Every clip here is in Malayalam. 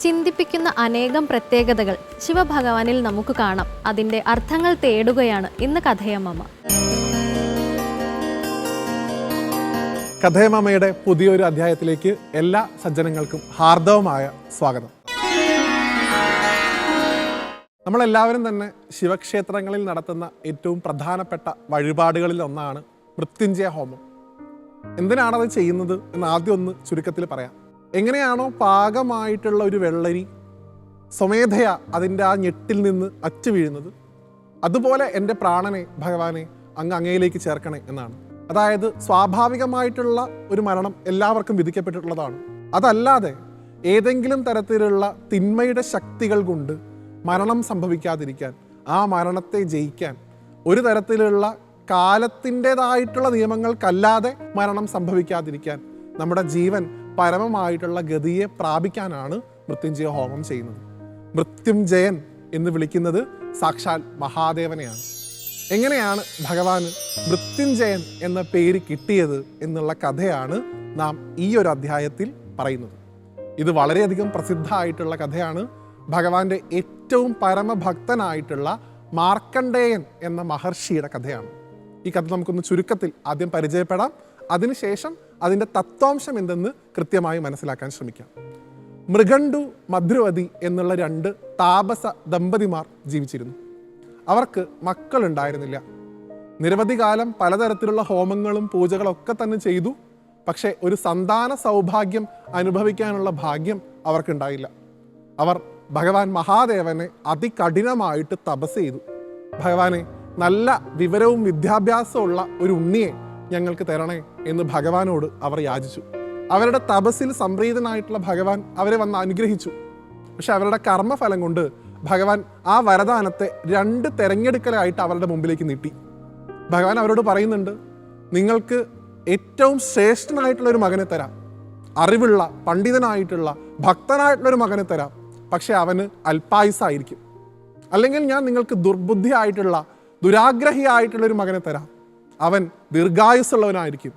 ചിന്തിപ്പിക്കുന്ന അനേകം പ്രത്യേകതകൾ ശിവഭഗവാനിൽ നമുക്ക് കാണാം. അതിന്റെ അർത്ഥങ്ങൾ തേടുകയാണ് ഇന്ന് കഥയമ്മ കഥയമ്മയുടെ പുതിയൊരു അധ്യായത്തിലേക്ക് എല്ലാ സജ്ജനങ്ങൾക്കും ഹാർദവമായ സ്വാഗതം. നമ്മളെല്ലാവരും തന്നെ ശിവക്ഷേത്രങ്ങളിൽ നടത്തുന്ന ഏറ്റവും പ്രധാനപ്പെട്ട വഴിപാടുകളിൽ ഒന്നാണ് മൃത്യുഞ്ജയ ഹോമം. എന്തിനാണത് ചെയ്യുന്നത് എന്ന് ആദ്യം ഒന്ന് ചുരുക്കത്തിൽ പറയാം. എങ്ങനെയാണോ പാകമായിട്ടുള്ള ഒരു വെള്ളരി സ്വമേധയാ അതിന്റെ ആ ഞെട്ടിൽ നിന്ന് അച്ചു വീഴുന്നത്. അതുപോലെ എന്റെ പ്രാണനെ ഭഗവാനെ അങ്ങ് അങ്ങയിലേക്ക് ചേർക്കണേ എന്നാണ്. അതായത് സ്വാഭാവികമായിട്ടുള്ള ഒരു മരണം എല്ലാവർക്കും വിധിക്കപ്പെട്ടിട്ടുള്ളതാണ്. അതല്ലാതെ ഏതെങ്കിലും തരത്തിലുള്ള തിന്മയുടെ ശക്തികൾ കൊണ്ട് മരണം സംഭവിക്കാതിരിക്കാൻ ആ മരണത്തെ ജയിക്കാൻ ഒരു തരത്തിലുള്ള കാലത്തിന്റെതായിട്ടുള്ള നിയമങ്ങൾക്കല്ലാതെ മരണം സംഭവിക്കാതിരിക്കാൻ നമ്മുടെ ജീവൻ പരമമായിട്ടുള്ള ഗതിയെ പ്രാപിക്കാനാണ് മൃത്യുഞ്ജയ ഹോമം ചെയ്യുന്നത്. മൃത്യുഞ്ജയൻ എന്ന് വിളിക്കുന്നത് സാക്ഷാൽ മഹാദേവനെയാണ്. എങ്ങനെയാണ് ഭഗവാന് മൃത്യുഞ്ജയൻ എന്ന പേര് കിട്ടിയത് എന്നുള്ള കഥയാണ് നാം ഈ ഒരു അധ്യായത്തിൽ പറയുന്നത്. ഇത് വളരെയധികം പ്രസിദ്ധമായിട്ടുള്ള കഥയാണ്. ഭഗവാന്റെ ഏറ്റവും പരമഭക്തനായിട്ടുള്ള മാർക്കണ്ഡേയൻ എന്ന മഹർഷിയുടെ കഥയാണ്. ഈ കഥ നമുക്കൊന്ന് ചുരുക്കത്തിൽ ആദ്യം പരിചയപ്പെടാം. അതിനുശേഷം അതിന്റെ തത്വാംശം എന്തെന്ന് കൃത്യമായി മനസ്സിലാക്കാൻ ശ്രമിക്കാം. മൃഗണ്ടു മധുരവതി എന്നുള്ള രണ്ട് താപസ ദമ്പതിമാർ ജീവിച്ചിരുന്നു. അവർക്ക് മക്കളുണ്ടായിരുന്നില്ല. നിരവധി കാലം പലതരത്തിലുള്ള ഹോമങ്ങളും പൂജകളൊക്കെ തന്നെ ചെയ്തു. പക്ഷേ ഒരു സന്താന സൗഭാഗ്യം അനുഭവിക്കാനുള്ള ഭാഗ്യം അവർക്കുണ്ടായില്ല. അവർ ഭഗവാൻ മഹാദേവനെ അതികഠിനമായിട്ട് തപസ് ചെയ്തു. ഭഗവാനെ നല്ല വിവരവും വിദ്യാഭ്യാസവും ഉള്ള ഒരു ഉണ്ണിയെ ഞങ്ങൾക്ക് തരണേ എന്ന് ഭഗവാനോട് അവർ യാചിച്ചു. അവരുടെ തപസ്സിൽ സംപ്രീതനായിട്ടുള്ള ഭഗവാൻ അവരെ വന്ന് അനുഗ്രഹിച്ചു. പക്ഷെ അവരുടെ കർമ്മഫലം കൊണ്ട് ഭഗവാൻ ആ വരദാനത്തെ രണ്ട് തെരഞ്ഞെടുക്കലായിട്ട് അവരുടെ മുമ്പിലേക്ക് നീട്ടി. ഭഗവാൻ അവരോട് പറയുന്നുണ്ട് നിങ്ങൾക്ക് ഏറ്റവും ശ്രേഷ്ഠനായിട്ടുള്ള ഒരു മകനെ തരാം. അറിവുള്ള പണ്ഡിതനായിട്ടുള്ള ഭക്തനായിട്ടുള്ള ഒരു മകനെ തരാം. പക്ഷെ അവന് അല്പായുസായിരിക്കും അല്ലെങ്കിൽ ഞാൻ നിങ്ങൾക്ക് ദുർബുദ്ധിയായിട്ടുള്ള ദുരാഗ്രഹിയായിട്ടുള്ള ഒരു മകനെ തരാം. അവൻ ദീർഘായുസ്സുള്ളവനായിരിക്കും.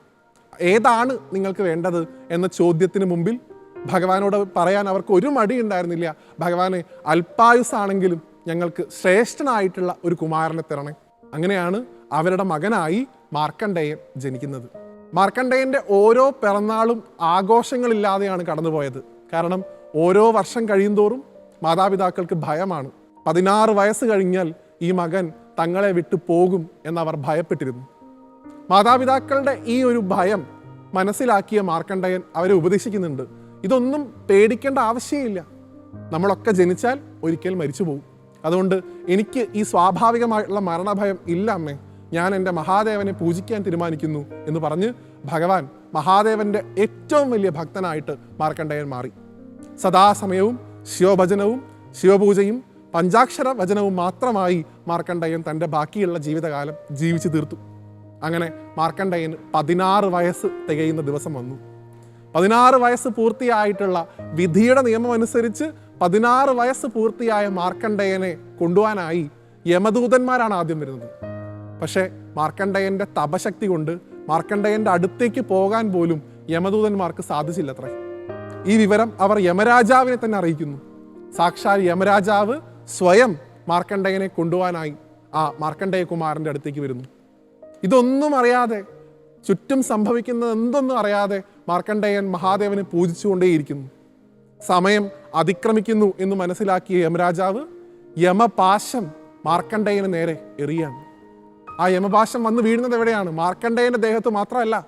ഏതാണ് നിങ്ങൾക്ക് വേണ്ടത് എന്ന ചോദ്യത്തിന് മുമ്പിൽ ഭഗവാനോട് പറയാൻ അവർക്ക് ഒരു മടി ഉണ്ടായിരുന്നില്ല. ഭഗവാനെ അല്പായുസാണെങ്കിലും ഞങ്ങൾക്ക് ശ്രേഷ്ഠനായിട്ടുള്ള ഒരു കുമാരനെ തരണേ. അങ്ങനെയാണ് അവരുടെ മകനായി മാർക്കണ്ഡേയൻ ജനിക്കുന്നത്. മാർക്കണ്ഡേയന്റെ ഓരോ പിറന്നാളും ആഘോഷങ്ങളില്ലാതെയാണ് കടന്നുപോയത്. കാരണം ഓരോ വർഷം കഴിയുന്തോറും മാതാപിതാക്കൾക്ക് ഭയമാണ്. പതിനാറ് വയസ്സ് കഴിഞ്ഞാൽ ഈ മകൻ തങ്ങളെ വിട്ടു പോകും എന്നവർ ഭയപ്പെട്ടിരുന്നു. മാതാപിതാക്കളുടെ ഈ ഒരു ഭയം മനസ്സിലാക്കിയ മാർക്കണ്ഡയൻ അവരെ ഉപദേശിക്കുന്നുണ്ട്. ഇതൊന്നും പേടിക്കേണ്ട ആവശ്യമില്ല. നമ്മളൊക്കെ ജനിച്ചാൽ ഒരിക്കൽ മരിച്ചു പോകും അതുകൊണ്ട് എനിക്ക് ഈ സ്വാഭാവികമായിട്ടുള്ള മരണഭയം ഇല്ല അമ്മേ. ഞാൻ എന്റെ മഹാദേവനെ പൂജിക്കാൻ തീരുമാനിക്കുന്നു എന്ന് പറഞ്ഞ് ഭഗവാൻ മഹാദേവന്റെ ഏറ്റവും വലിയ ഭക്തനായിട്ട് മാർക്കണ്ഡയൻ മാറി. സദാസമയവും ശിവഭജനവും ശിവപൂജയും പഞ്ചാക്ഷര വചനവും മാത്രമായി മാർക്കണ്ഡയൻ തന്റെ ബാക്കിയുള്ള ജീവിതകാലം ജീവിച്ചു തീർത്തു. അങ്ങനെ മാർക്കണ്ടയ്യന് പതിനാറ് വയസ്സ് തികയുന്ന ദിവസം വന്നു. പതിനാറ് വയസ്സ് പൂർത്തിയായിട്ടുള്ള വിധിയുടെ നിയമം അനുസരിച്ച് പതിനാറ് വയസ്സ് പൂർത്തിയായ മാർക്കണ്ഡയനെ കൊണ്ടുപോകാനായി യമദൂതന്മാരാണ് ആദ്യം വരുന്നത്. പക്ഷേ മാർക്കണ്ഡയന്റെ തപശക്തി കൊണ്ട് മാർക്കണ്ഡയന്റെ അടുത്തേക്ക് പോകാൻ പോലും യമദൂതന്മാർക്ക് സാധിച്ചില്ലത്രേ. ഈ വിവരം അവർ യമരാജാവിനെ തന്നെ അറിയിക്കുന്നു. സാക്ഷാൽ യമരാജാവ് സ്വയം മാർക്കണ്ഡയനെ കൊണ്ടുപോകാനായി ആ മാർക്കണ്ഡേയ കുമാരന്റെ അടുത്തേക്ക് വരുന്നു. ഇതൊന്നും അറിയാതെ ചുറ്റും സംഭവിക്കുന്നത് എന്തൊന്നും അറിയാതെ മാർക്കണ്ഡേയൻ മഹാദേവനെ പൂജിച്ചുകൊണ്ടേയിരിക്കുന്നു. സമയം അതിക്രമിക്കുന്നു എന്ന് മനസ്സിലാക്കിയ യമരാജാവ് യമപാശം മാർക്കണ്ഡേയന് നേരെ എറിയാണ്. ആ യമപാശം വന്ന് വീഴുന്നത് എവിടെയാണ്? മാർക്കണ്ഡേയന്റെ ദേഹത്ത് മാത്രമല്ല.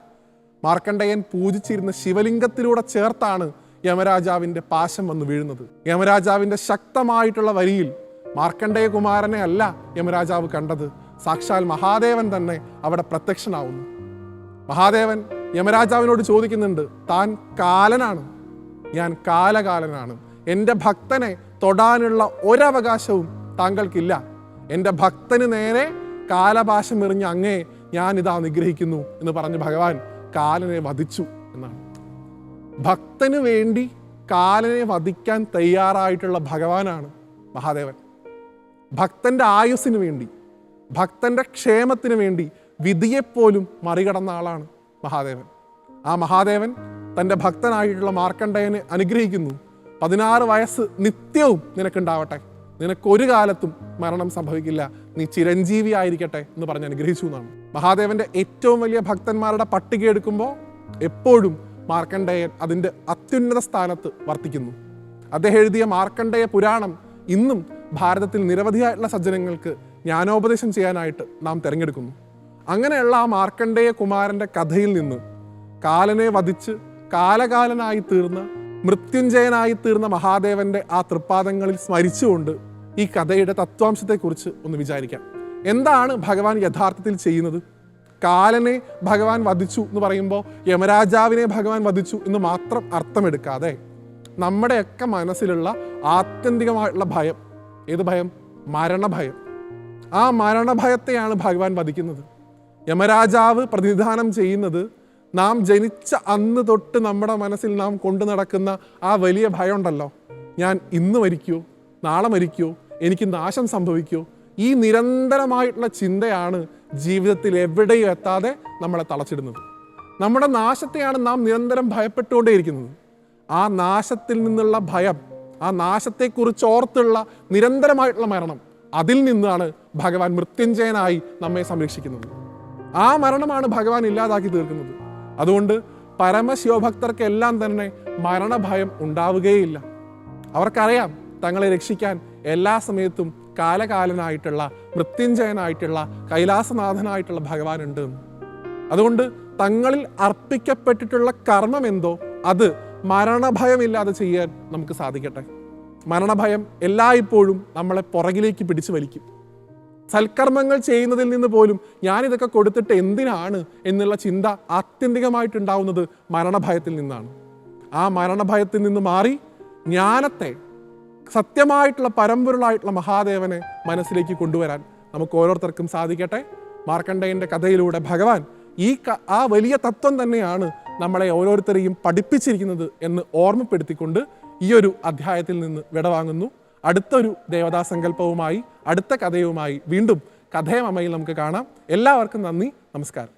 മാർക്കണ്ഡേയൻ പൂജിച്ചിരുന്ന ശിവലിംഗത്തിലൂടെ ചേർത്താണ് യമരാജാവിന്റെ പാശം വന്ന് വീഴുന്നത്. യമരാജാവിന്റെ ശക്തമായിട്ടുള്ള വരിയിൽ മാർക്കണ്ഡേയ കുമാരനെ അല്ല യമരാജാവ് കണ്ടത്. സാക്ഷാൽ മഹാദേവൻ തന്നെ അവിടെ പ്രത്യക്ഷനാവുന്നു. മഹാദേവൻ യമരാജാവിനോട് ചോദിക്കുന്നുണ്ട് താൻ കാലനാണ്? ഞാൻ കാലകാലനാണ്. എന്റെ ഭക്തനെ തൊടാനുള്ള ഒരവകാശവും താങ്കൾക്കില്ല. എന്റെ ഭക്തന് നേരെ കാലപാശം എറിഞ്ഞ അങ്ങേ ഞാൻ ഇതാ നിഗ്രഹിക്കുന്നു എന്ന് പറഞ്ഞ് ഭഗവാൻ കാലനെ വധിച്ചു എന്നാണ്. ഭക്തന് വേണ്ടി കാലനെ വധിക്കാൻ തയ്യാറായിട്ടുള്ള ഭഗവാനാണ് മഹാദേവൻ. ഭക്തന്റെ ആയുസ്സിന് വേണ്ടി ഭക്തന്റെ ക്ഷേമത്തിന് വേണ്ടി വിധിയെപ്പോലും മറികടന്ന ആളാണ് മഹാദേവൻ. ആ മഹാദേവൻ തന്റെ ഭക്തനായിട്ടുള്ള മാർക്കണ്ഡയനെ അനുഗ്രഹിക്കുന്നു. പതിനാറ് വയസ്സ് നിത്യവും നിനക്കുണ്ടാവട്ടെ. നിനക്കൊരു കാലത്തും മരണം സംഭവിക്കില്ല. നീ ചിരഞ്ജീവി ആയിരിക്കട്ടെ എന്ന് പറഞ്ഞ് അനുഗ്രഹിച്ചു എന്നാണ്. മഹാദേവന്റെ ഏറ്റവും വലിയ ഭക്തന്മാരുടെ പട്ടിക എടുക്കുമ്പോൾ എപ്പോഴും മാർക്കണ്ഡേയൻ അതിന്റെ അത്യുന്നത സ്ഥാനത്ത് വർത്തിക്കുന്നു. അദ്ദേഹം എഴുതിയ മാർക്കണ്ഡേയ പുരാണം ഇന്നും ഭാരതത്തിൽ നിരവധിയായിട്ടുള്ള സജ്ജനങ്ങൾക്ക് ജ്ഞാനോപദേശം ചെയ്യാനായിട്ട് നാം തിരഞ്ഞെടുക്കുന്നു. അങ്ങനെയുള്ള ആ മാർക്കണ്ഡേയ കുമാരന്റെ കഥയിൽ നിന്ന് കാലനെ വധിച്ച് കാലകാലനായി തീർന്ന മൃത്യുഞ്ജയനായി തീർന്ന മഹാദേവന്റെ ആ തൃപ്പാദങ്ങളിൽ സ്മരിച്ചുകൊണ്ട് ഈ കഥയുടെ തത്വാംശത്തെക്കുറിച്ച് ഒന്ന് വിചാരിക്കാം. എന്താണ് ഭഗവാൻ യഥാർത്ഥത്തിൽ ചെയ്യുന്നത്? കാലനെ ഭഗവാൻ വധിച്ചു എന്ന് പറയുമ്പോൾ യമരാജാവിനെ ഭഗവാൻ വധിച്ചു എന്ന് മാത്രം അർത്ഥമെടുക്കാതെ നമ്മുടെയൊക്കെ മനസ്സിലുള്ള ആത്യന്തികമായിട്ടുള്ള ഭയം. ഏത് ഭയം? മരണഭയം. ആ മരണഭയത്തെയാണ് ഭഗവാൻ വധിക്കുന്നത്. യമരാജാവ് പ്രതിനിധാനം ചെയ്യുന്നത് നാം ജനിച്ച അന്ന് തൊട്ട് നമ്മുടെ മനസ്സിൽ നാം കൊണ്ടു നടക്കുന്ന ആ വലിയ ഭയമുണ്ടല്ലോ. ഞാൻ ഇന്ന് മരിക്കൂ നാളെ മരിക്കൂ എനിക്ക് നാശം സംഭവിക്കൂ. ഈ നിരന്തരമായിട്ടുള്ള ചിന്തയാണ് ജീവിതത്തിൽ എവിടെയും എത്താതെ നമ്മളെ തളച്ചിടുന്നത്. നമ്മുടെ നാശത്തെയാണ് നാം നിരന്തരം ഭയപ്പെട്ടുകൊണ്ടേയിരിക്കുന്നത്. ആ നാശത്തിൽ നിന്നുള്ള ഭയം ആ നാശത്തെക്കുറിച്ച് ഓർത്തുള്ള നിരന്തരമായിട്ടുള്ള മരണം അതിൽ നിന്നാണ് ഭഗവാൻ മൃത്യുഞ്ജയനായി നമ്മെ സംരക്ഷിക്കുന്നത്. ആ മരണമാണ് ഭഗവാൻ ഇല്ലാതാക്കി തീർക്കുന്നത്. അതുകൊണ്ട് പരമശിവഭക്തർക്കെല്ലാം തന്നെ മരണഭയം ഉണ്ടാവുകയില്ല. അവർക്കറിയാം തങ്ങളെ രക്ഷിക്കാൻ എല്ലാ സമയത്തും കാലകാലനായിട്ടുള്ള മൃത്യുഞ്ജയനായിട്ടുള്ള കൈലാസനാഥനായിട്ടുള്ള ഭഗവാൻ ഉണ്ട് അതുകൊണ്ട് തങ്ങളിൽ അർപ്പിക്കപ്പെട്ടിട്ടുള്ള കർമ്മം എന്തോ അത് മരണഭയമില്ലാതെ ചെയ്യാൻ നമുക്ക് സാധിക്കട്ടെ. മരണഭയം എല്ലായ്പ്പോഴും നമ്മളെ പുറകിലേക്ക് പിടിച്ചു വലിക്കും. സൽക്കർമ്മങ്ങൾ ചെയ്യുന്നതിൽ നിന്ന് പോലും ഞാനിതൊക്കെ കൊടുത്തിട്ട് എന്തിനാണ് എന്നുള്ള ചിന്ത ആത്യന്തികമായിട്ടുണ്ടാവുന്നത് മരണഭയത്തിൽ നിന്നാണ്. ആ മരണഭയത്തിൽ നിന്ന് മാറി ജ്ഞാനത്തെ സത്യമായിട്ടുള്ള പരമ്പൊരുളായിട്ടുള്ള മഹാദേവനെ മനസ്സിലേക്ക് കൊണ്ടുവരാൻ നമുക്ക് ഓരോരുത്തർക്കും സാധിക്കട്ടെ. മാർക്കണ്ഡയന്റെ കഥയിലൂടെ ഭഗവാൻ ഈ ആ വലിയ തത്വം തന്നെയാണ് നമ്മളെ ഓരോരുത്തരെയും പഠിപ്പിച്ചിരിക്കുന്നത് എന്ന് ഓർമ്മപ്പെടുത്തിക്കൊണ്ട് ഈ ഒരു അധ്യായത്തിൽ നിന്ന് വിടവാങ്ങുന്നു. അടുത്തൊരു ദേവതാസങ്കല്പവുമായി അടുത്ത കഥയുമായി വീണ്ടും കഥയമമ്മയിൽ നമുക്ക് കാണാം. എല്ലാവർക്കും നന്ദി നമസ്കാരം.